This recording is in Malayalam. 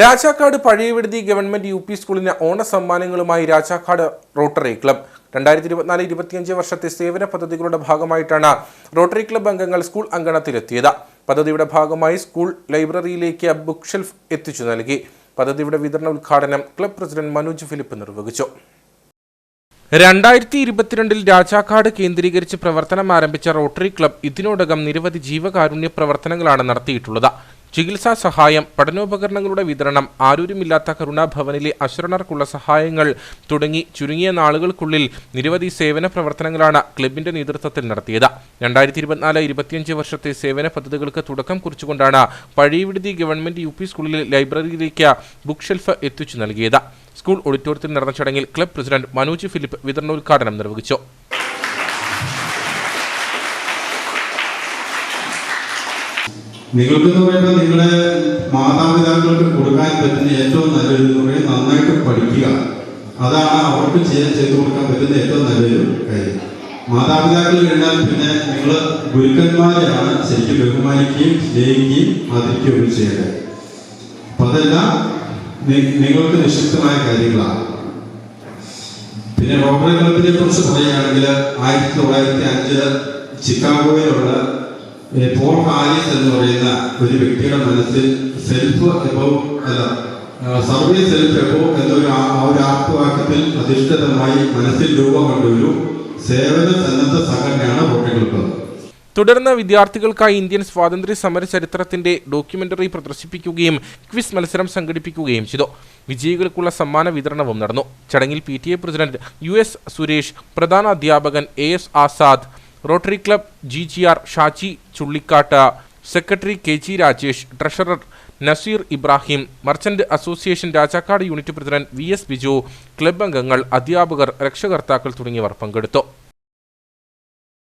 Rajakkad Pazhayaviduthi government U P സ്കൂളിന് ഓണ സമ്മാനങ്ങളുമായി രാജാക്കാട് റോട്ടറി ക്ലബ്. രണ്ടായിരത്തി ഇരുപത്തിനാല് ഇരുപത്തിയഞ്ച് വർഷത്തെ സേവന പദ്ധതികളുടെ ഭാഗമായിട്ടാണ് റോട്ടറി ക്ലബ് അംഗങ്ങൾ സ്കൂൾ അങ്കണത്തിലെത്തിയത്. പദ്ധതിയുടെ ഭാഗമായി സ്കൂൾ ലൈബ്രറിയിലേക്ക് ബുക്ക് ഷെൽഫ് എത്തിച്ചു നൽകി. പദ്ധതിയുടെ വിതരണ ഉദ്ഘാടനം ക്ലബ് പ്രസിഡന്റ് മനോജ് ഫിലിപ്പ് നിർവഹിച്ചു. രണ്ടായിരത്തി ഇരുപത്തിരണ്ടിൽ രാജാക്കാട് കേന്ദ്രീകരിച്ച് പ്രവർത്തനം ആരംഭിച്ച റോട്ടറി ക്ലബ് ഇതിനോടകം നിരവധി ജീവകാരുണ്യ പ്രവർത്തനങ്ങളാണ് നടത്തിയിട്ടുള്ളത്. ചികിത്സാ സഹായം പഠനോപകരണങ്ങളുടെ വിതരണം ആരൂരുമില്ലാത്ത കരുണാഭവനിലെ അശ്രണർക്കുള്ള സഹായങ്ങൾ തുടങ്ങി ചുരുങ്ങിയ നാളുകൾക്കുള്ളിൽ നിരവധി സേവന പ്രവർത്തനങ്ങളാണ് ക്ലബിന്റെ നേതൃത്വത്തിൽ നടത്തിയത്. രണ്ടായിരത്തി ഇരുപത്തിനാല് ഇരുപത്തിയഞ്ച് വർഷത്തെ സേവന പദ്ധതികൾക്ക് തുടക്കം കുറിച്ചുകൊണ്ടാണ് പഴയവിടുതി ഗവൺമെന്റ് യു സ്കൂളിലെ ലൈബ്രറിയിലേക്ക് ബുക്ക് ഷെൽഫ് എത്തിച്ചു നൽകിയത്. സ്കൂൾ ഓഡിറ്റോറിയത്തിൽ നടന്ന ചടങ്ങിൽ ക്ലബ് പ്രസിഡന്റ് മനോജ് ഫിലിപ്പ് വിതരണോദ്ഘാടനം നിർവഹിച്ചു. നിങ്ങൾക്കെന്ന് പറയുമ്പോൾ നിങ്ങളെ മാതാപിതാക്കൾക്ക് കൊടുക്കാൻ പറ്റുന്ന ഏറ്റവും നല്ലൊരു എന്ന് പറയുന്നത് നന്നായിട്ട് പഠിക്കുക. അതാണ് അവർക്ക് ചെയ്യാൻ ചെയ്തു കൊടുക്കാൻ പറ്റുന്ന ഏറ്റവും നല്ലൊരു കാര്യം. മാതാപിതാക്കൾ കഴിഞ്ഞാൽ പിന്നെ നിങ്ങൾ ഗുരുക്കന്മാരെയാണ് ശരിക്കും ബഹുമാനിക്കുകയും സ്നേഹിക്കുകയും ആദരിക്കുകയും ചെയ്യേണ്ടത്. അപ്പൊ അതെല്ലാം നിങ്ങൾക്ക് നിക്ഷിപ്തമായ കാര്യങ്ങളാണ്. പിന്നെ റോട്ടറി ക്ലബിനെ കുറിച്ച് പറയുകയാണെങ്കിൽ ആയിരത്തി തൊള്ളായിരത്തി അഞ്ചിൽ ചിക്കാഗോയിലുള്ള പോൾ ഹാരിസ് എന്ന് പറയുന്ന ഒരു വ്യക്തിയുടെ മനസ്സിൽ സെൽഫ് എബവ് അല്ല സർവീസ് സെൽഫ് എബോ എന്നൊരു ആ ഒരു ആത്മവാക്യത്തിൽ അധിഷ്ഠിതമായി മനസ്സിൽ രൂപം കൊണ്ട ഒരു സേവന സന്നദ്ധ സംഘടനയാണ് റോട്ടറി തുടർന്ന് വിദ്യാർത്ഥികൾക്കായി ഇന്ത്യൻ സ്വാതന്ത്ര്യ സമര ചരിത്രത്തിന്റെ ഡോക്യുമെന്ററി പ്രദർശിപ്പിക്കുകയും ക്വിസ് മത്സരം സംഘടിപ്പിക്കുകയും ചെയ്തു. വിജയികൾക്കുള്ള സമ്മാന വിതരണവും നടന്നു. ചടങ്ങിൽ പി പ്രസിഡന്റ് യു സുരേഷ് പ്രധാന അധ്യാപകൻ A S Azad rotary club G G R Shaji Chullikkattu. Secretary K G Rajesh treasurer Naseer Ibrahim merchant association Rajakkad unit president V S Biju club അംഗങ്ങൾ അധ്യാപകർ രക്ഷകർത്താക്കൾ തുടങ്ങിയവർ പങ്കെടുത്തു.